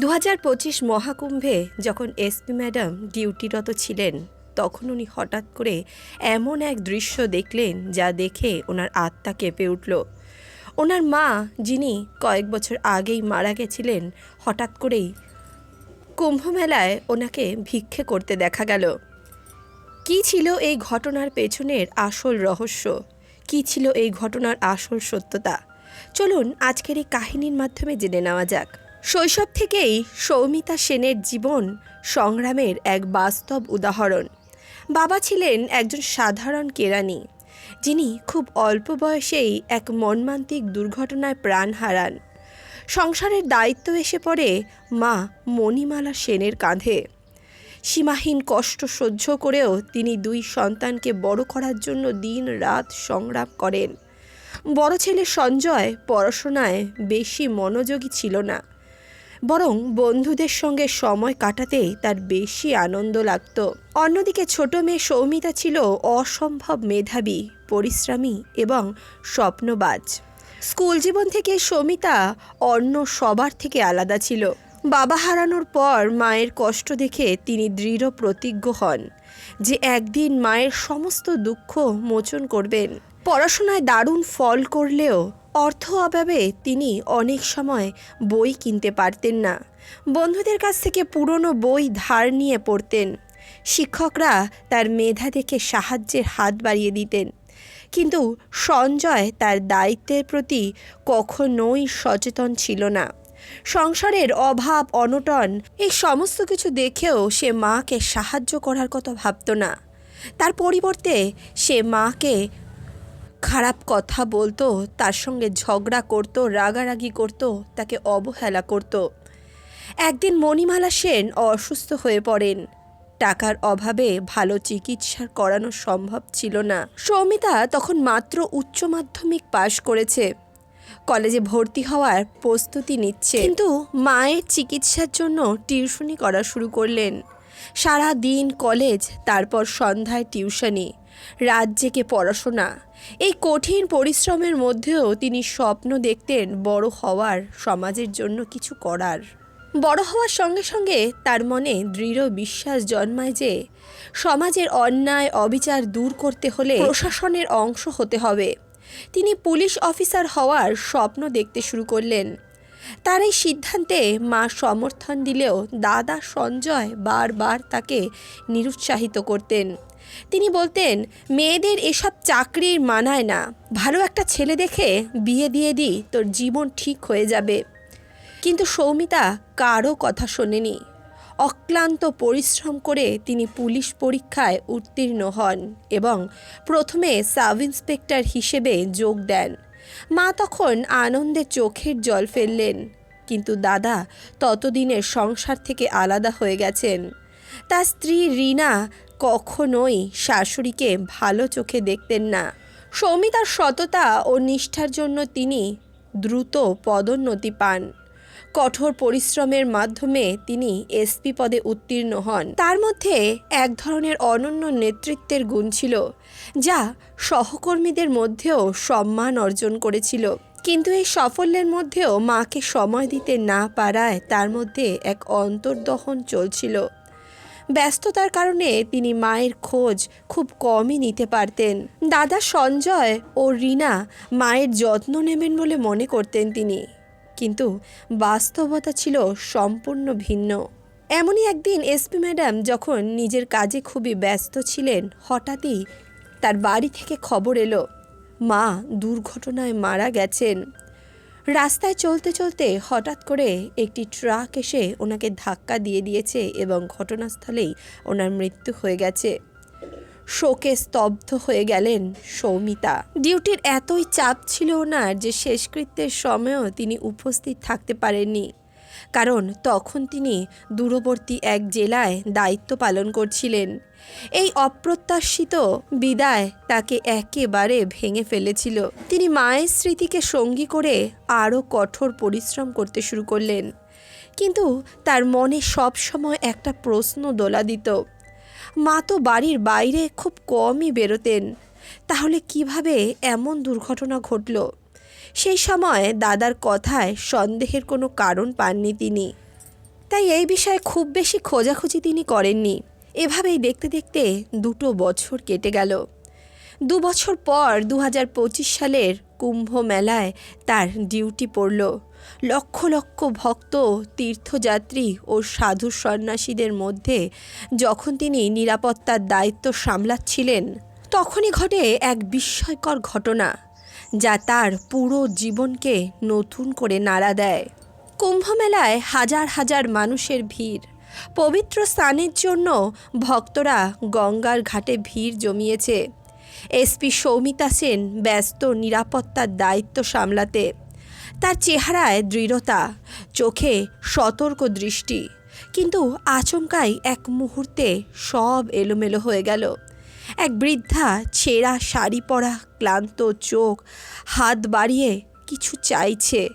দু হাজার পঁচিশ মহাকুম্ভে যখন এসপি ম্যাডাম ডিউটিরত ছিলেন, তখন উনি হঠাৎ করে এমন এক দৃশ্য দেখলেন যা দেখে ওনার আত্মা কেঁপে উঠল। ওনার মা, যিনি কয়েক বছর আগেই মারা গেছিলেন, হঠাৎ করেই কুম্ভমেলায় ওনাকে ভিক্ষে করতে দেখা গেল। কী ছিল এই ঘটনার পেছনের আসল রহস্য? কী ছিল এই ঘটনার আসল সত্যতা? চলুন আজকের এই কাহিনীর মাধ্যমে জেনে নেওয়া যাক। শৈশব থেকেই সৌমিতা সেনের জীবন সংগ্রামের এক বাস্তব উদাহরণ। বাবা ছিলেন একজন সাধারণ কেরানি, যিনি খুব অল্প বয়সেই এক মর্মান্তিক দুর্ঘটনায় প্রাণ হারান। সংসারের দায়িত্ব এসে পড়ে মা মণিমালা সেনের কাঁধে। সীমাহীন কষ্ট সহ্য করেও তিনি দুই সন্তানকে বড় করার জন্য দিন রাত সংগ্রাম করেন। বড় ছেলে সঞ্জয় পড়াশোনায় বেশি মনোযোগী ছিল না। বরং বন্ধুদের সঙ্গে সময় কাটাতেই তার বেশি আনন্দ লাগত। অন্যদিকে ছোট মেয়ে সৌমিতা ছিল অসম্ভব মেধাবী, পরিশ্রমী এবং স্বপ্নবাজ। স্কুল জীবন থেকে সৌমিতা অন্য সবার থেকে আলাদা ছিল। বাবা হারানোর পর মায়ের কষ্ট দেখে তিনি দৃঢ় প্রতিজ্ঞ হন যে একদিন মায়ের সমস্ত দুঃখ মোচন করবেন। পড়াশোনায় দারুণ ফল করলেও অর্থ অভাবে তিনি অনেক সময় বই কিনতে পারতেন না। বন্ধুদের কাছ থেকে পুরনো বই ধার নিয়ে পড়তেন। শিক্ষকরা তার মেধা দেখে সাহায্যের হাত বাড়িয়ে দিতেন। কিন্তু সঞ্জয় তার দায়িত্বের প্রতি কখনোই সচেতন ছিল না। সংসারের অভাব, অনটন, এই সমস্ত কিছু দেখেও সে মাকে সাহায্য করার কথা ভাবতো না। তার পরিবর্তে সে মাকে খারাপ কথা বলতো, তার সঙ্গে ঝগড়া করতো, রাগারাগি করতো, তাকে অবহেলা করতো। একদিন মণিমালা সেন অসুস্থ হয়ে পড়েন। টাকার অভাবে ভালো চিকিৎসা করানো সম্ভব ছিল না। সৌমিতা তখন মাত্র উচ্চ মাধ্যমিক পাশ করেছে। কলেজে ভর্তি হওয়ার প্রস্তুতি নিচ্ছে। কিন্তু মায়ের চিকিৎসার জন্য টিউশনি করা শুরু করলেন। সারা দিন কলেজ, তারপর সন্ধ্যায় টিউশনি। জেগে পড়াশোনা। এই কঠিন পরিশ্রমের মধ্যেও তিনি স্বপ্ন দেখতেন বড় হওয়ার, সমাজের জন্য কিছু করার। বড় হওয়ার সঙ্গে সঙ্গে তার মনে দৃঢ় বিশ্বাস জন্মায় যে, সমাজের অন্যায়, অবিচার দূর করতে হলে প্রশাসনের অংশ হতে হবে। তিনি পুলিশ অফিসার হওয়ার স্বপ্ন দেখতে শুরু করলেন। তার এই সিদ্ধান্তে মা সমর্থন দিলেও দাদা সঞ্জয় বারবার তাকে নিরুৎসাহিত করতেন। তিনি বলতেন, মেয়েদের এসব চাকরির মানায় না। ভালো একটা ছেলে দেখে বিয়ে দিয়ে দিই, তোর জীবন ঠিক হয়ে যাবে কিন্তু সৌমিতা কারও কথা শোনেনি। অক্লান্ত পরিশ্রম করে তিনি পুলিশ পরীক্ষায় উত্তীর্ণ হন এবং প্রথমে সাব ইন্সপেক্টর হিসেবে যোগ দেন। মা তখন আনন্দে চোখের জল ফেললেন, কিন্তু দাদা ততদিনের সংসার থেকে আলাদা হয়ে গেছেন। তার স্ত্রী রিনা কখনোই শাশুড়িকে ভালো চোখে দেখতেন না। সৌমিতার সততা ও নিষ্ঠার জন্য তিনি দ্রুত পদোন্নতি পান। কঠোর পরিশ্রমের মাধ্যমে তিনি এসপি পদে উত্তীর্ণ হন। তার মধ্যে এক ধরনের অনন্য নেতৃত্বের গুণ ছিল, যা সহকর্মীদের মধ্যেও সম্মান অর্জন করেছিল। কিন্তু এই সাফল্যের মধ্যেও মাকে সময় দিতে না পারায় তার মধ্যে এক অন্তর্দহন চলছিল। ব্যস্ততার কারণে তিনি মায়ের খোঁজ খুব কমই নিতে পারতেন। দাদা সঞ্জয় ও রিনা মায়ের যত্ন নেবেন বলে মনে করতেন তিনি। কিন্তু বাস্তবতা ছিল সম্পূর্ণ ভিন্ন। এমনই একদিন এসপি ম্যাডাম যখন নিজের কাজে খুবই ব্যস্ত ছিলেন, হঠাৎই তার বাড়ি থেকে খবর এলো। মা দুর্ঘটনায় মারা গেছেন। রাস্তায় চলতে চলতে হঠাৎ করে একটি ট্রাক এসে ওনাকে ধাক্কা দিয়ে দিয়েছে এবং ঘটনাস্থলেই ওনার মৃত্যু হয়ে গেছে। শোকে স্তব্ধ হয়ে গেলেন সৌমিতা। ডিউটির এতই চাপ ছিল ওনার যে শেষকৃত্যের সময়ও তিনি উপস্থিত থাকতে পারেননি। কারণ তখন তিনি দূরবর্তী এক জেলায় দায়িত্ব পালন করছিলেন। এই অপ্রত্যাশিত বিদায় তাকে একেবারে ভেঙে ফেলেছিল। তিনি মায়ের স্মৃতিকে সঙ্গী করে আরও কঠোর পরিশ্রম করতে শুরু করলেন। কিন্তু তার মনে সব সময় একটা প্রশ্ন দোলা দিত মা তো বাড়ির বাইরে খুব কমই বেরোতেন। তাহলে কীভাবে এমন দুর্ঘটনা ঘটল? সেই সময় দাদার কথায় সন্দেহের কোনো কারণ পাননি তিনি। তাই এই বিষয়ে খুব বেশি খোঁজাখুঁজি তিনি করেননি। এভাবেই দেখতে দেখতে দুটো বছর কেটে গেল। দু বছর পর দু হাজার পঁচিশ সালের কুম্ভ মেলায় তার ডিউটি পড়ল। লক্ষ লক্ষ ভক্ত, তীর্থযাত্রী ও সাধু সন্ন্যাসীদের মধ্যে যখন তিনি নিরাপত্তার দায়িত্ব সামলাচ্ছিলেন তখনই ঘটে এক বিস্ময়কর ঘটনা, যা তার পুরো জীবনকে নতুন করে নাড়া দেয়। কুম্ভমেলায় হাজার হাজার মানুষের ভিড়। পবিত্র স্থানের জন্য ভক্তরা গঙ্গার ঘাটে ভিড় জমিয়েছে। এসপি সৌমিতা সেন ব্যস্ত নিরাপত্তার দায়িত্ব সামলাতে। তার চেহারায় দৃঢ়তা, চোখে সতর্ক দৃষ্টি, কিন্তু আচমকাই এক মুহূর্তে সব এলোমেলো হয়ে গেল। এক বৃদ্ধা ছেঁড়া শাড়ি পরা ক্লান্ত চোখ, হাত বাড়িয়ে কিছু চাইছে।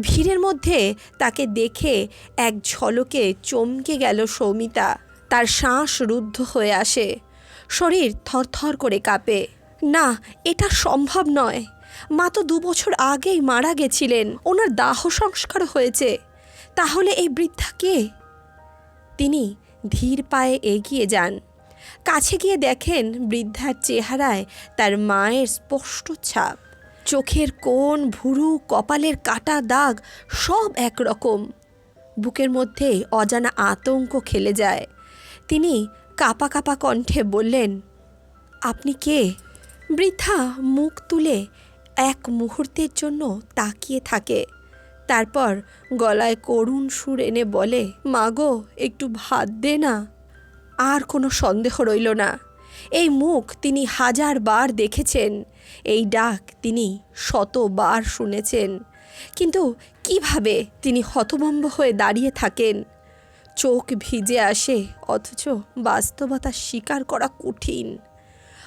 ভিড়ের মধ্যে তাকে দেখে এক ঝলকে চমকে গেল সৌমিতা। তার শ্বাস রুদ্ধ হয়ে আসে। শরীর থরথর করে কাঁপে। না, এটা সম্ভব নয়। মা তো দু বছর আগেই মারা গেছিলেন। ওনার দাহ সংস্কার হয়েছে। তাহলে এই বৃদ্ধা কে? তিনি ধীর পায়ে এগিয়ে যান। কাছে গিয়ে দেখেন বৃদ্ধার চেহারায় তার মায়ের স্পষ্ট ছাপ। চোখের কোণ, ভুরু, কপালের কাটা দাগ সব একরকম। বুকের মধ্যে অজানা আতঙ্ক খেলে যায়। তিনি কাপা কাপা কণ্ঠে বললেন, আপনি কে? বৃদ্ধা মুখ তুলে এক মুহূর্তের জন্য তাকিয়ে থাকে। তারপর গলায় করুণ সুর এনে বলে মাগো একটু ভাত দে না। আর কোনো সন্দেহ রইল না। এই মুখ তিনি হাজার বার দেখেছেন, এই ডাক তিনি শতবার শুনেছেন। কিন্তু কীভাবে তিনি হতভম্ব হয়ে দাঁড়িয়ে থাকেন? চোখ ভিজে আসে, অথচ বাস্তবতা স্বীকার করা কঠিন।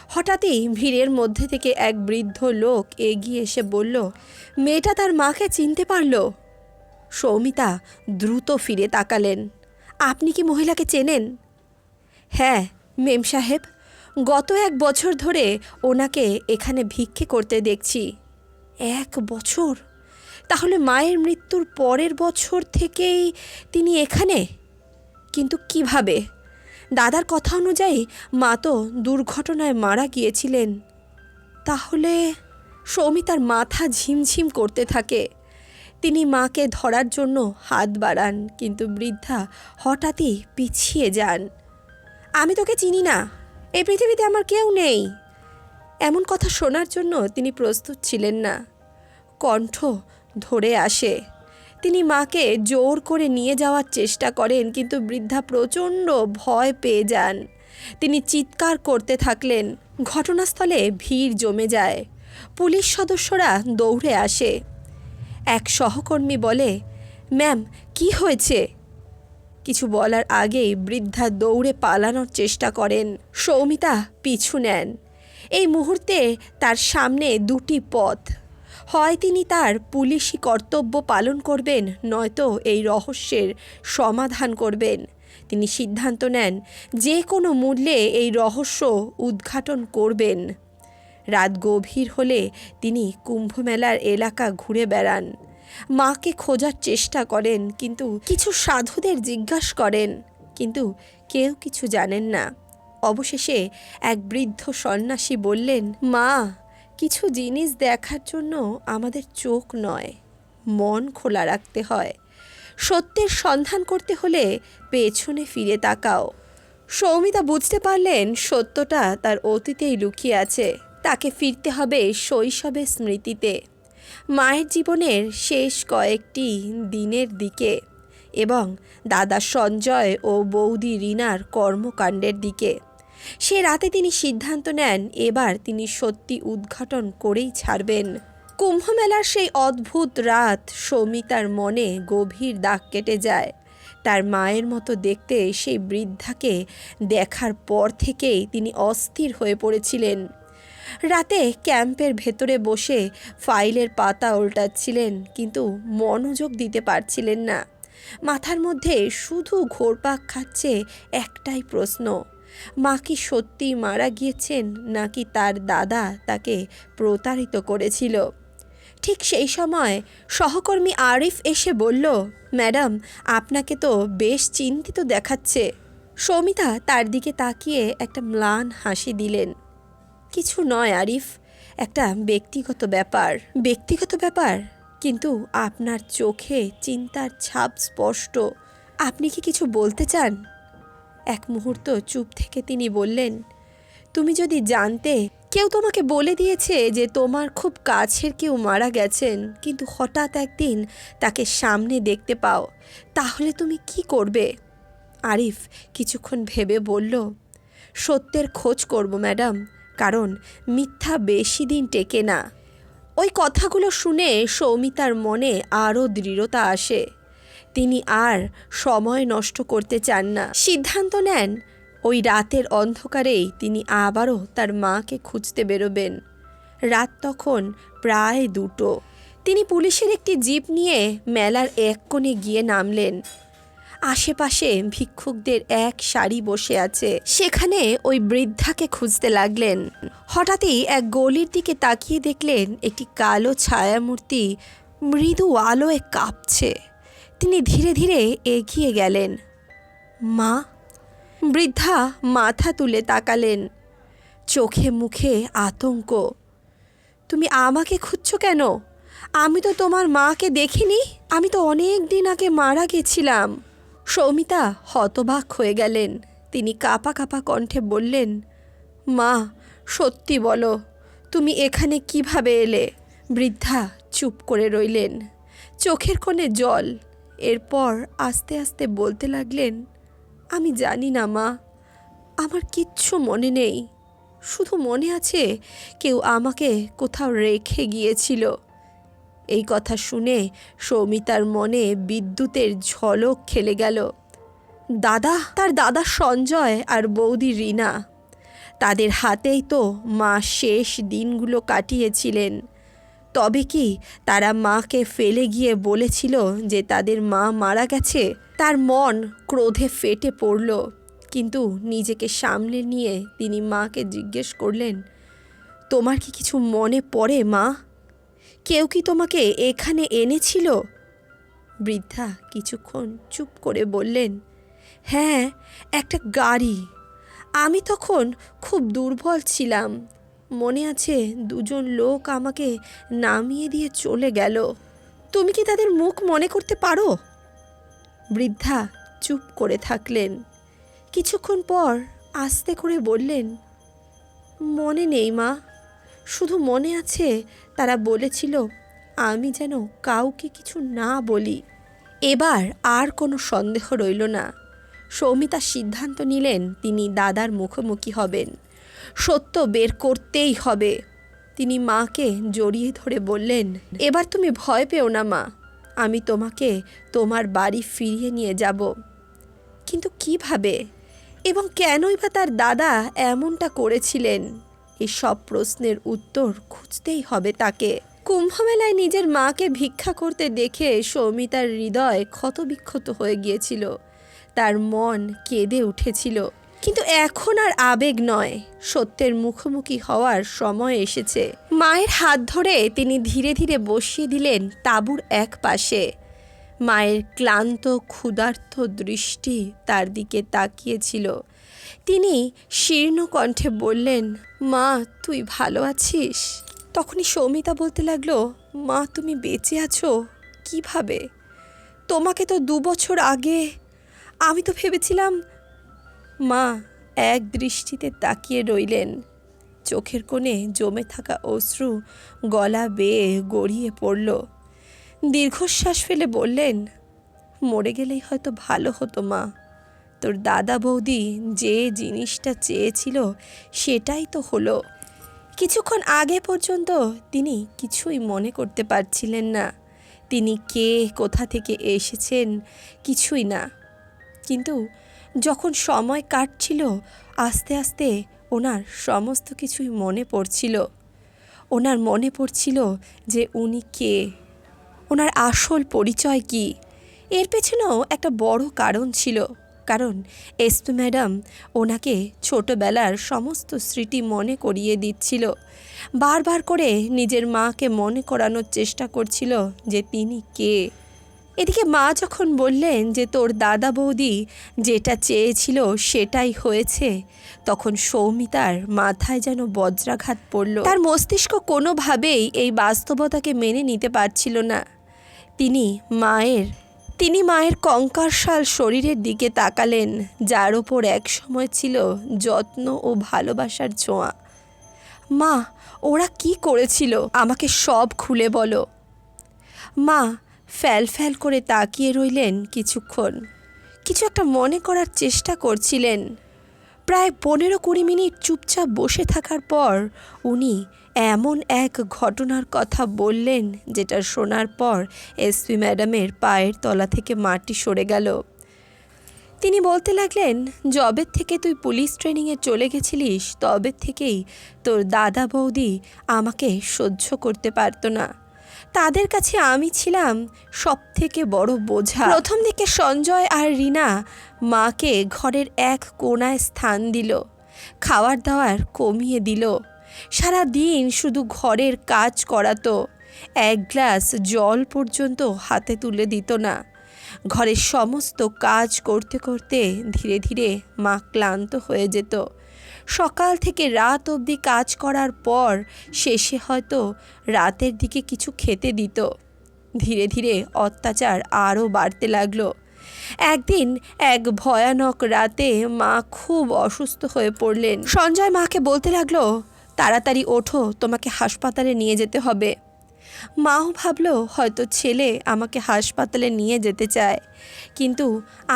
হঠাৎই ভিড়ের মধ্যে থেকে এক বৃদ্ধ লোক এগিয়ে এসে বলল, মেয়েটা তার মাকে চিনতে পারল? সৌমিতা দ্রুত ফিরে তাকালেন, আপনি কি মহিলাকে চেনেন? হ্যাঁ মেম সাহেব, গত এক বছর ধরে ওনাকে এখানে ভিক্ষে করতে দেখছি। এক বছর? তাহলে মায়ের মৃত্যুর পরের বছর থেকেই তিনি এখানে? কিন্তু কীভাবে? দাদার কথা অনুযায়ী মা তো দুর্ঘটনায় মারা গিয়েছিলেন। তাহলে সৌমিতার মাথা ঝিমঝিম করতে থাকে। তিনি মাকে ধরার জন্য হাত বাড়ান, কিন্তু বৃদ্ধা হঠাৎই পিছিয়ে যান। আমি তোকে চিনি না। এই পৃথিবীতে আমার কেউ নেই। এমন কথা শোনার জন্য তিনি প্রস্তুত ছিলেন না। কণ্ঠ ধরে আসে। তিনি মাকে জোর করে নিয়ে যাওয়ার চেষ্টা করেন, কিন্তু বৃদ্ধা প্রচণ্ড ভয় পেয়ে যান। তিনি চিৎকার করতে থাকলেন। ঘটনাস্থলে ভিড় জমে যায়। পুলিশ সদস্যরা দৌড়ে আসে। এক সহকর্মী বলে, ম্যাম, কি হয়েছে? কিছু বলার আগেই বৃদ্ধা দৌড়ে পালানোর চেষ্টা করেন। সৌমিতা পিছু নেন। এই মুহূর্তে তার সামনে দুটি পথ। হয় তিনি তার পুলিশি কর্তব্য পালন করবেন, নয়তো এই রহস্যের সমাধান করবেন। তিনি সিদ্ধান্ত নেন, যে কোনো মূল্যে এই রহস্য উদ্ঘাটন করবেন। রাত গভীর হলে তিনি কুম্ভমেলার এলাকা ঘুরে বেড়ান। মাকে খোঁজার চেষ্টা করেন, কিন্তু কিছু সাধুদের জিজ্ঞাসা করেন, কিন্তু কেউ কিছু জানেন না। অবশেষে এক বৃদ্ধ সন্ন্যাসী বললেন, মা, কিছু জিনিস দেখার জন্য আমাদের চোখ নয়, মন খোলা রাখতে হয়। সত্যের সন্ধান করতে হলে পেছনে ফিরে তাকাও সৌমিতা বুঝতে পারলেন সত্যটা তার অতীতেই লুকিয়ে আছে। তাকে ফিরতে হবে শৈশবের স্মৃতিতে। মায়ের জীবনের শেষ কয়েকটি দিনের দিকে এবং দাদা সঞ্জয় ও বৌদি রিনার কর্মকাণ্ডের দিকে। সে রাতে তিনি সিদ্ধান্ত নেন, এবার তিনি সত্যি উদ্ঘাটন করেই ছাড়বেন। কুম্ভমেলার সেই অদ্ভুত রাত সৌমিতার মনে গভীর দাগ কেটে যায়। তার মায়ের মতো দেখতে সেই বৃদ্ধাকে দেখার পর থেকেই তিনি অস্থির হয়ে পড়েছিলেন। রাতে ক্যাম্পের ভেতরে বসে ফাইলের পাতা উল্টাচ্ছিলেন, কিন্তু মনোযোগ দিতে পারছিলেন না। মাথার মধ্যে শুধু ঘোরপাক খাচ্ছে একটাই প্রশ্ন, মা কি সত্যি মারা গিয়েছেন নাকি তার দাদা তাকে প্রতারিত করেছিল? ঠিক সেই সময় সহকর্মী আরিফ এসে বলল, ম্যাডাম, আপনাকে তো বেশ চিন্তিত দেখাচ্ছে। সৌমিতা তার দিকে তাকিয়ে একটা ম্লান হাসি দিলেন। কিছু নয়, আরিফ। একটা ব্যক্তিগত ব্যাপার। ব্যক্তিগত ব্যাপার? কিন্তু আপনার চোখে চিন্তার ছাপ স্পষ্ট। আপনি কি কিছু বলতে চান? এক মুহূর্ত চুপ থেকে তিনি বললেন, তুমি যদি জানতে, কেউ তোমাকে বলে দিয়েছে যে তোমার খুব কাছের কেউ মারা গেছেন, কিন্তু হঠাৎ একদিন তাকে সামনে দেখতে পাও, তাহলে তুমি কি করবে? আরিফ কিছুক্ষণ ভেবে বলল, সত্যের খোঁজ করব, ম্যাডাম। কারণ মিথ্যা বেশি দিন টেকে না। ওই কথাগুলো শুনে সৌমিতার মনে আরও দৃঢ়তা আসে। তিনি আর সময় নষ্ট করতে চান না। সিদ্ধান্ত নেন, ওই রাতের অন্ধকারেই তিনি আবারও তার মাকে খুঁজতে বেরোবেন। রাত তখন প্রায় দুটো। তিনি পুলিশের একটি জিপ নিয়ে মেলার এক কোণে গিয়ে নামলেন। আশেপাশে ভিক্ষুকদের এক সারি বসে আছে। সেখানে ওই বৃদ্ধাকে খুঁজতে লাগলেন। হঠাৎই এক গলির দিকে তাকিয়ে দেখলেন একটি কালো ছায়ামূর্তি মৃদু আলোয় কাঁপছে। তিনি ধীরে ধীরে এগিয়ে গেলেন। মা, বৃদ্ধা মাথা তুলে তাকালেন। চোখে মুখে আতঙ্ক। তুমি আমাকে খুঁজছো কেন? আমি তো তোমার মাকে দেখিনি। আমি তো অনেক দিন আগে মারা গেছিলাম। সৌমিতা হতবাক হয়ে গেলেন। তিনি কাপা কাপা কণ্ঠে বললেন, মা, সত্যি বলো, তুমি এখানে কীভাবে এলে? বৃদ্ধা চুপ করে রইলেন, চোখের কোণে জল। এরপর আস্তে আস্তে বলতে লাগলেন, আমি জানি না মা, আমার কিচ্ছু মনে নেই। শুধু মনে আছে কেউ আমাকে কোথাও রেখে গিয়েছিল। এই কথা শুনে সৌমিতার মনে বিদ্যুতের ঝলক খেলে গেল। দাদা, তার দাদা সঞ্জয় আর বৌদি রিনা। তাদের হাতেই তো মা শেষ দিনগুলো কাটিয়েছিলেন। তবে কি তারা মাকে ফেলে গিয়ে বলেছিল যে তাদের মা মারা গেছে? তার মন ক্রোধে ফেটে পড়ল। কিন্তু নিজেকে সামলে নিয়ে তিনি মাকে জিজ্ঞেস করলেন, তোমার কি কিছু মনে পড়ে মা? কেউ কি তোমাকে এখানে এনেছিল? বৃদ্ধা কিছুক্ষণ চুপ করে বললেন হ্যাঁ একটা গাড়ি। আমি তখন খুব দুর্বল ছিলাম। মনে আছে দুজন লোক আমাকে নামিয়ে দিয়ে চলে গেল। তুমি কি তাদের মুখ মনে করতে পারো? বৃদ্ধা চুপ করে থাকলেন। কিছুক্ষণ পর আস্তে করে বললেন, মনে নেই মা। শুধু মনে আছে তারা বলেছিল, আমি যেন কাউকে কিছু না বলি। এবার আর কোনো সন্দেহ রইল না। সৌমিতা সিদ্ধান্ত নিলেন তিনি দাদার মুখোমুখি হবেন। সত্য বের করতেই হবে। তিনি মাকে জড়িয়ে ধরে বললেন, এবার তুমি ভয় পেও না, মা। আমি তোমাকে তোমার বাড়ি ফিরিয়ে নিয়ে যাব। কিন্তু কীভাবে? এবং কেনই বা তার দাদা এমনটা করেছিলেন? এই সব প্রশ্নের উত্তর খুঁজতেই হবে তাকে। কুম্ভমেলায় নিজের মাকে ভিক্ষা করতে দেখে সৌমিতার হৃদয় ক্ষতবিক্ষত হয়ে গিয়েছিল। তার মন কেঁদে উঠেছিল। কিন্তু এখন আর আবেগ নয়। সত্যের মুখোমুখি হওয়ার সময় এসেছে। মায়ের হাত ধরে তিনি ধীরে ধীরে বসিয়ে দিলেন তাঁবুর এক পাশে। মায়ের ক্লান্ত, ক্ষুধার্ত দৃষ্টি তার দিকে তাকিয়েছিল। তিনি শীর্ণ কণ্ঠে বললেন, মা, তুই ভালো আছিস? তখনই সৌমিতা বলতে লাগল, মা, তুমি বেঁচে আছো? কীভাবে? তোমাকে তো দু বছর আগে আমি তো ভেবেছিলাম মা এক দৃষ্টিতে তাকিয়ে রইলেন। চোখের কোণে জমে থাকা অশ্রু গলা বেয়ে গড়িয়ে পড়ল। দীর্ঘশ্বাস ফেলে বললেন, মরে গেলেই হয়তো ভালো হতো মা। তোর দাদা বৌদি যে জিনিসটা চেয়েছিল সেটাই তো হলো। কিছুক্ষণ আগে পর্যন্ত তিনি কিছুই মনে করতে পারছিলেন না। তিনি কে, কোথা থেকে এসেছেন কিছুই না। কিন্তু যখন সময় কাটছিল, আস্তে আস্তে ওনার সমস্ত কিছুই মনে পড়ছিল। ওনার মনে পড়ছিল যে উনি কে? ওনার আসল পরিচয় কি? এর পেছনেও একটা বড় কারণ ছিল। কারণ এসপি ম্যাডাম ওনাকে ছোটবেলার সমস্ত স্মৃতি মনে করিয়ে দিচ্ছিল। বারবার করে নিজের মাকে মনে করানোর চেষ্টা করছিল যে তিনি কে। এদিকে মা যখন বললেন যে তোর দাদা বৌদি যেটা চেয়েছিল সেটাই হয়েছে, তখন সৌমিতার মাথায় যেন বজ্রাঘাত পড়ল। তার মস্তিষ্ক কোনোভাবেই এই বাস্তবতাকে মেনে নিতে পারছিল না। তিনি মায়ের তিনি মায়ের কঙ্কারশাল শরীরের দিকে তাকালেন, যার ওপর এক সময় ছিল যত্ন ও ভালোবাসার ছোঁয়া। মা, ওরা কি করেছিল? আমাকে সব খুলে বলো। মা, ফ্যাল ফ্যাল করে তাকিয়ে রইলেন কিছুক্ষণ। কিছু একটা মনে করার চেষ্টা করছিলেন। প্রায় পনেরো কুড়ি মিনিট চুপচাপ বসে থাকার পর উনি এমন এক ঘটনার কথা বললেন যেটা শোনার পর এসপি ম্যাডামের পায়ের তলা থেকে মাটি সরে গেল। তিনি বলতে লাগলেন জবের থেকে তুই পুলিশ ট্রেনিংয়ে চলে গেছিলিস, তবে থেকেই তোর দাদা বৌদি আমাকে সহ্য করতে পারতো না। তাদের কাছে আমি ছিলাম সব থেকে বড় বোঝা। প্রথম দিকে সঞ্জয় আর রিনা মাকে ঘরের এক কোনায় স্থান দিল। খাওয়ার দাওয়ার কমিয়ে দিল। সারা দিন শুধু ঘরের কাজ করাতো এক গ্লাস জল পর্যন্ত হাতে তুলে দিত না। ঘরের সমস্ত কাজ করতে করতে ধীরে ধীরে মা ক্লান্ত হয়ে যেত। সকাল থেকে রাত অবধি কাজ করার পর শেষে হয়তো রাতের দিকে কিছু খেতে দিত। ধীরে ধীরে অত্যাচার আরও বাড়তে লাগল। একদিন এক ভয়ানক রাতে মা খুব অসুস্থ হয়ে পড়লেন। সঞ্জয় মাকে বলতে লাগল তাড়াতাড়ি ওঠো, তোমাকে হাসপাতালে নিয়ে যেতে হবে। মাও ভাবলো, হয়তো ছেলে আমাকে হাসপাতালে নিয়ে যেতে চায়। কিন্তু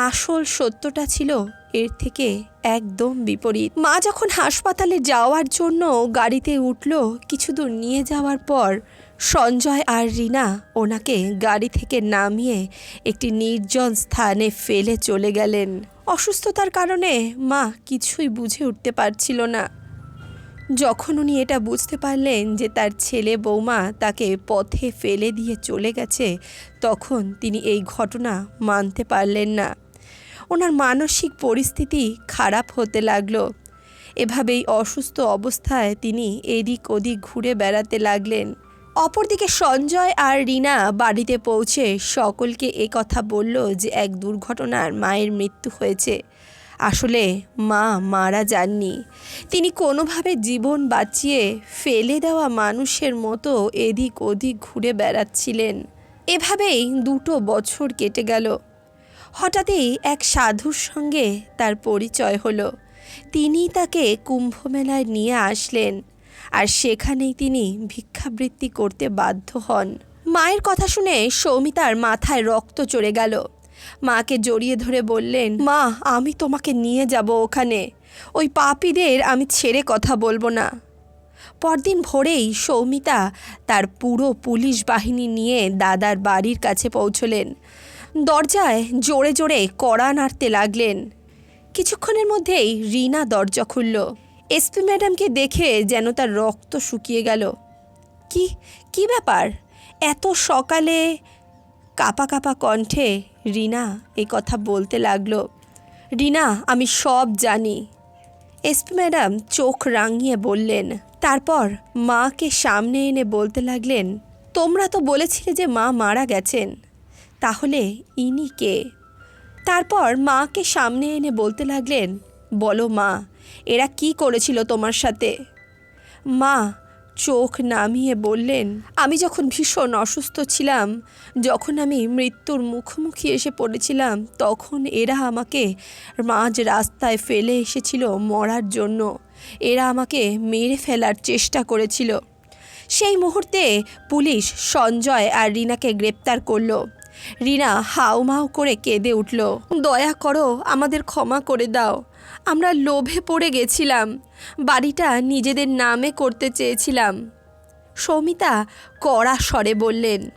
আসল সত্যটা ছিল, এর থেকে একদম বিপরীত। মা যখন হাসপাতালে যাওয়ার জন্য গাড়িতে উঠল, কিছু দূর নিয়ে যাওয়ার পর সঞ্জয় আর রিনা ওনাকে গাড়ি থেকে নামিয়ে একটি নির্জন স্থানে ফেলে চলে গেলেন। অসুস্থতার কারণে মা কিছুই বুঝে উঠতে পারছিল না। যখন উনি এটা বুঝতে পারলেন যে তার ছেলে বৌমা তাকে পথে ফেলে দিয়ে চলে গেছে, তখন তিনি এই ঘটনা মানতে পারলেন না। ওনার মানসিক পরিস্থিতি খারাপ হতে লাগল। এভাবেই অসুস্থ অবস্থায় তিনি এদিক ওদিক ঘুরে বেড়াতে লাগলেন। অপরদিকে সঞ্জয় আর রিনা বাড়িতে পৌঁছে সকলকে কথা বলল যে এক দুর্ঘটনার মায়ের মৃত্যু হয়েছে। আসলে মা মারা যাননি। তিনি কোনোভাবে জীবন বাঁচিয়ে ফেলে দেওয়া মানুষের মতো এদিক ওদিক ঘুরে বেড়াচ্ছিলেন। এভাবেই দুটো বছর কেটে গেল। হঠাৎই এক সাধুর সঙ্গে তার পরিচয় হলো। তিনি তাকে কুম্ভমেলায় নিয়ে আসলেন আর সেখানেই তিনি ভিক্ষাবৃত্তি করতে বাধ্য হন। মায়ের কথা শুনে সৌমিতার মাথায় রক্ত চড়ে গেল। মাকে জড়িয়ে ধরে বললেন, মা, আমি তোমাকে নিয়ে যাব ওখানে। ওই পাপীদের আমি ছেড়ে কথা বলব না। পরদিন ভোরেই সৌমিতা তার পুরো পুলিশ বাহিনী নিয়ে দাদার বাড়ির কাছে পৌঁছলেন। দরজায় জোরে জোরে কড়া নাড়তে লাগলেন। কিছুক্ষণের মধ্যেই রিনা দরজা খুলল। এসপি ম্যাডামকে দেখে যেন তার রক্ত শুকিয়ে গেল। কি কি ব্যাপার? এত সকালে? কাপা কাপা কণ্ঠে রিনা এই কথা বলতে লাগল। রিনা, আমি সব জানি। এসপি ম্যাডাম চোখ রাঙিয়ে বললেন, তারপর মাকে সামনে এনে বলতে লাগলেন, তোমরা তো বলেছিলে যে মা মারা গেছেন। তাহলে ইনি কে? তারপর মাকে সামনে এনে বলতে লাগলেন, বলো মা, এরা কি করেছিল তোমার সাথে? মা চোখ নামিয়ে বললেন, আমি যখন ভীষণ অসুস্থ ছিলাম, যখন আমি মৃত্যুর মুখোমুখি এসে পড়েছিলাম, তখন এরা আমাকে মাঝ রাস্তায় ফেলে এসেছিল মরার জন্য। এরা আমাকে মেরে ফেলার চেষ্টা করেছিল। সেই মুহূর্তে পুলিশ সঞ্জয় আর রিনাকে গ্রেপ্তার করল। রিনা হাউমাউ করে কেঁদে উঠল, দয়া করো, আমাদের ক্ষমা করে দাও। আমরা লোভে পড়ে গেছিলাম। বাড়িটা নিজেদের নামে করতে চেয়েছিলাম। সৌমিতা কড়া স্বরে বললেন,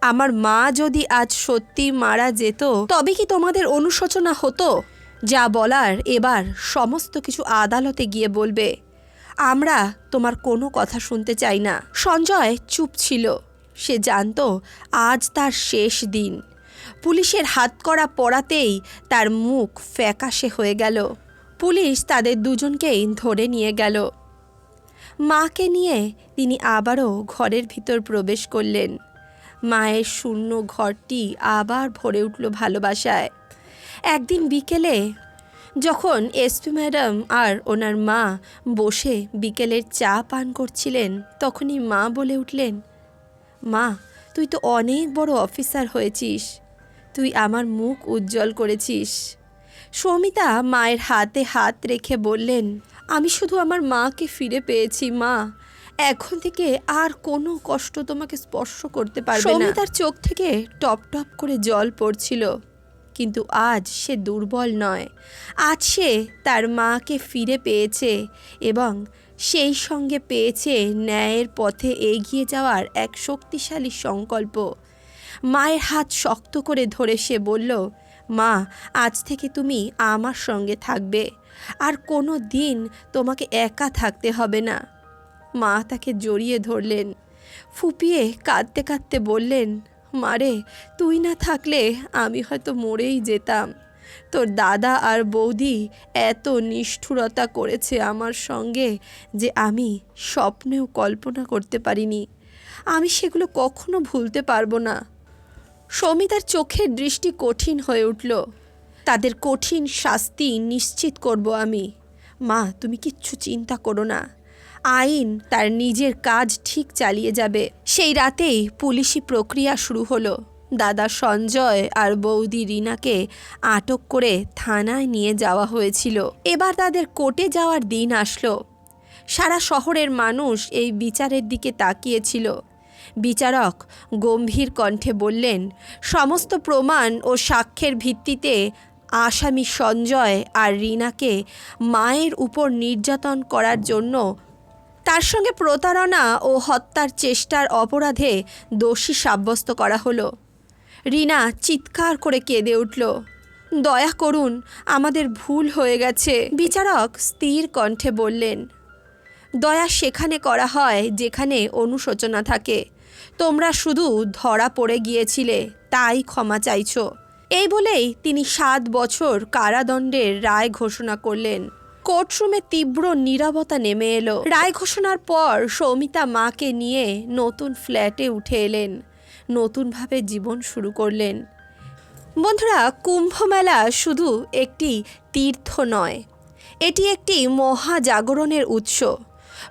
আমার মা যদি আজ সত্যি মারা যেত, তবে কি তোমাদের অনুশোচনা হতো? যা বলার এবার সমস্ত কিছু আদালতে গিয়ে বলবে। আমরা তোমার কোনো কথা শুনতে চাই না। সঞ্জয় চুপ ছিল। সে জানতো আজ তার শেষ দিন। পুলিশের হাতকড়া পড়াতেই তার মুখ ফ্যাকাশে হয়ে গেল। পুলিশ তাদের দুজনকেই ধরে নিয়ে গেল। মাকে নিয়ে তিনি আবারও ঘরের ভিতর প্রবেশ করলেন। মায়ের শূন্য ঘরটি আবার ভরে উঠল ভালোবাসায়। একদিন বিকেলে যখন এসপি ম্যাডাম আর ওনার মা বসে বিকেলের চা পান করছিলেন, তখনই মা বলে উঠলেন, মা, তুই তো অনেক বড় অফিসার হয়েছিস। তুই আমার মুখ উজ্জ্বল করেছিস। সৌমিতা মায়ের হাতে হাত রেখে বললেন, আমি শুধু আমার মাকে ফিরে পেয়েছি, মা। এখন থেকে আর কোনো কষ্ট তোমাকে স্পর্শ করতে পারবে না। সৌমিতার চোখ থেকে টপ টপ করে জল পড়ছিল। কিন্তু আজ সে দুর্বল নয়। আজ সে তার মাকে ফিরে পেয়েছে এবং সেই সঙ্গে পেয়েছে ন্যায়ের পথে এগিয়ে যাওয়ার এক শক্তিশালী সংকল্প। মায়ের হাত শক্ত করে ধরে সে বলল, মা, আজ থেকে তুমি আমার সঙ্গে থাকবে। আর কোনো দিন তোমাকে একা থাকতে হবে না। মা তাকে জড়িয়ে ধরলেন। ফুপিয়ে কাঁদতে কাঁদতে বললেন মারে তুই না থাকলে আমি হয়তো মরেই যেতাম। তোর দাদা আর বৌদি এত নিষ্ঠুরতা করেছে আমার সঙ্গে যে আমি স্বপ্নেও কল্পনা করতে পারিনি। আমি সেগুলো কখনো ভুলতে পারব না। সৌমিতার চোখের দৃষ্টি কঠিন হয়ে উঠল। তাদের কঠিন শাস্তি নিশ্চিত করব আমি। মা, তুমি কিচ্ছু চিন্তা করো না। আইন তার নিজের কাজ ঠিক চালিয়ে যাবে। সেই রাতেই পুলিশি প্রক্রিয়া শুরু হলো। দাদা সঞ্জয় আর বৌদি রিনাকে আটক করে থানায় নিয়ে যাওয়া হয়েছিল। এবার তাদের কোর্টে যাওয়ার দিন আসলো। সারা শহরের মানুষ এই বিচারের দিকে তাকিয়েছিল। বিচারক গম্ভীর কণ্ঠে বললেন, সমস্ত প্রমাণ ও সাক্ষ্যের ভিত্তিতে আসামি সঞ্জয় আর রিনাকে মায়ের উপর নির্যাতন করার জন্য তার সঙ্গে প্রতারণা ও হত্যার চেষ্টার অপরাধে দোষী সাব্যস্ত করা হলো। রিনা চিৎকার করে কেঁদে উঠল, দয়া করুন, আমাদের ভুল হয়ে গেছে। বিচারক স্থির কণ্ঠে বললেন, দয়া সেখানে করা হয় যেখানে অনুশোচনা থাকে। তোমরা শুধু ধরা পড়ে গিয়েছিলে, তাই ক্ষমা চাইছ। এই বলেই তিনি সাত বছর কারাদণ্ডের রায় ঘোষণা করলেন। কোর্টরুমে তীব্র নীরবতা নেমে এলো। রায় ঘোষণার পর সৌমিতা মাকে নিয়ে নতুন ফ্ল্যাটে উঠে এলেন। নতুনভাবে জীবন শুরু করলেন। বন্ধুরা কুম্ভ মেলা শুধু একটি তীর্থ নয়, এটি একটি মহাজাগরণের উৎস।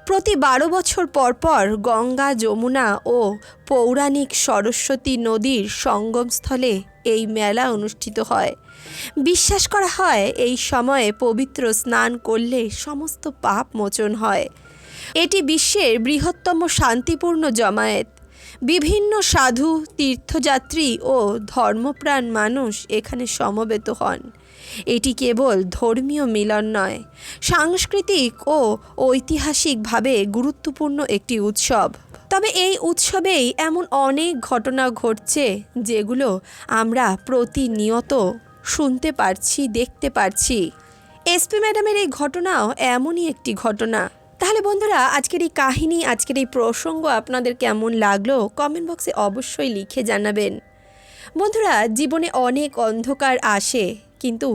প্রতি বারো বছর পর পর গঙ্গা, যমুনা ও পৌরাণিক সরস্বতী নদীর সঙ্গমস্থলে এই মেলা অনুষ্ঠিত হয়। বিশ্বাস করা হয়, এই সময়ে পবিত্র স্নান করলে সমস্ত পাপ মোচন হয়। এটি বিশ্বের বৃহত্তম শান্তিপূর্ণ জমায়েত। বিভিন্ন সাধু, তীর্থযাত্রী ও ধর্মপ্রাণ মানুষ এখানে সমবেত হন। এটি কেবল ধর্মীয় মিলন নয়, সাংস্কৃতিক ও ঐতিহাসিকভাবে গুরুত্বপূর্ণ একটি উৎসব। তবে এই উৎসবেই এমন অনেক ঘটনা ঘটছে যেগুলো আমরা প্রতিনিয়ত শুনতে পারছি, দেখতে পারছি। এসপি ম্যাডামের এই ঘটনাও এমনই একটি ঘটনা। তাহলে বন্ধুরা, আজকের এই কাহিনী, আজকের এই প্রসঙ্গ আপনাদের কেমন লাগল কমেন্ট বক্সে অবশ্যই লিখে জানাবেন। বন্ধুরা, জীবনে অনেক অন্ধকার আসে কিন্তু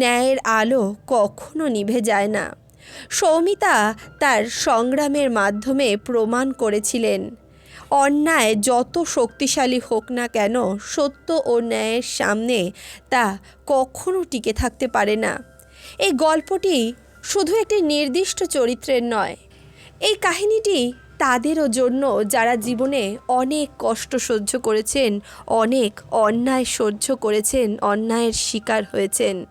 ন্যায়ের আলো কখনো নিভে যায় না। সৌমিতা তার সংগ্রামের মাধ্যমে প্রমাণ করেছিলেন। অন্যায় যত শক্তিশালী হোক না কেন, সত্য ও ন্যায়ের সামনে তা কখনো টিকে থাকতে পারে না। এই গল্পটি শুধু একটি নির্দিষ্ট চরিত্রের নয়, এই কাহিনীটি তাদেরও জন্য যারা জীবনে অনেক কষ্ট সহ্য করেছেন, অনেক অন্যায় সহ্য করেছেন, অন্যায়ের শিকার হয়েছেন।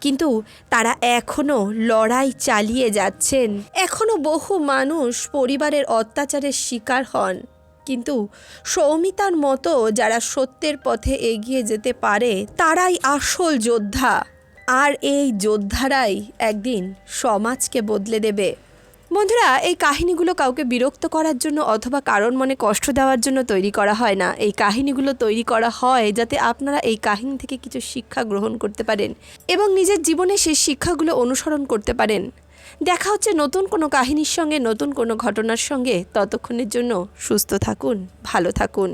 কিন্তু তারা এখনও লড়াই চালিয়ে যাচ্ছেন। এখনও বহু মানুষ পরিবারের অত্যাচারের শিকার হন। কিন্তু সৌমিতার মতো যারা সত্যের পথে এগিয়ে যেতে পারে, তারাই আসল যোদ্ধা। আর এই যোদ্ধারাই একদিন সমাজকে বদলে দেবে। বন্ধুরা, এই কাহিনীগুলো কাউকে বিরক্ত করার জন্য অথবা কারণ মনে কষ্ট দেওয়ার জন্য তৈরি করা হয় না। এই কাহিনীগুলো তৈরি করা হয় যাতে আপনারা এই কাহিনী থেকে কিছু শিক্ষা গ্রহণ করতে পারেন এবং নিজের জীবনে সেই শিক্ষাগুলো অনুসরণ করতে পারেন। দেখা হচ্ছে নতুন কোনো কাহিনীর সঙ্গে, নতুন কোনো ঘটনার সঙ্গে। ততক্ষণের জন্য সুস্থ থাকুন, ভালো থাকুন।